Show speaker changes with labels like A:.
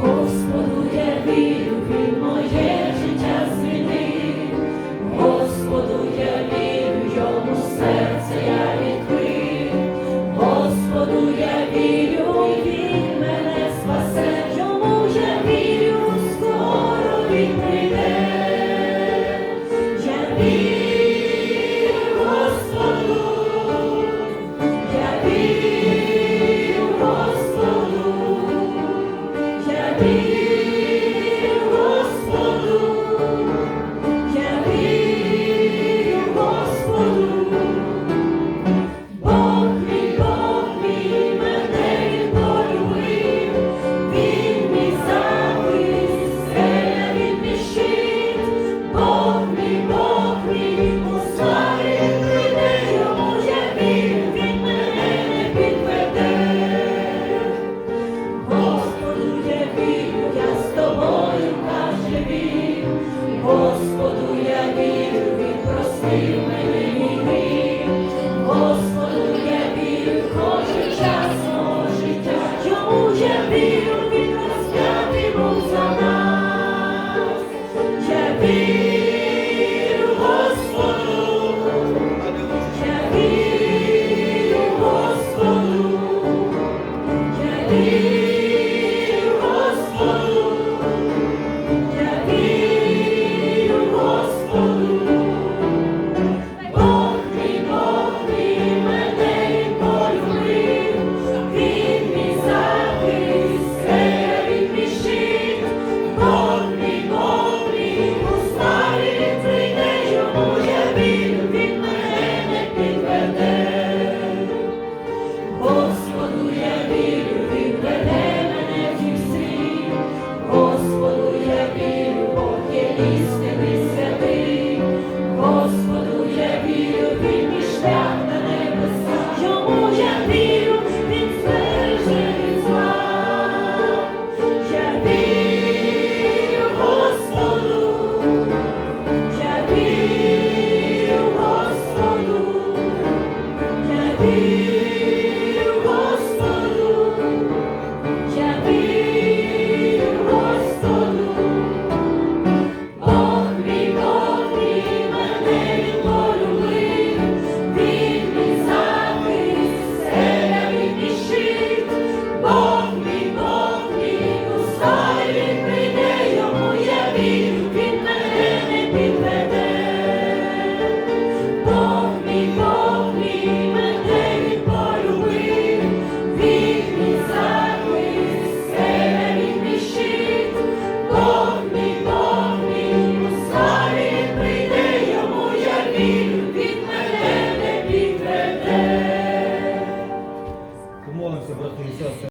A: Господу я вірю, він моє життя змінив, Господу я вірю, йому серце я відкрив, Господу я вірю, він мене спасе, йому я вірю, скоро він вірю. praise.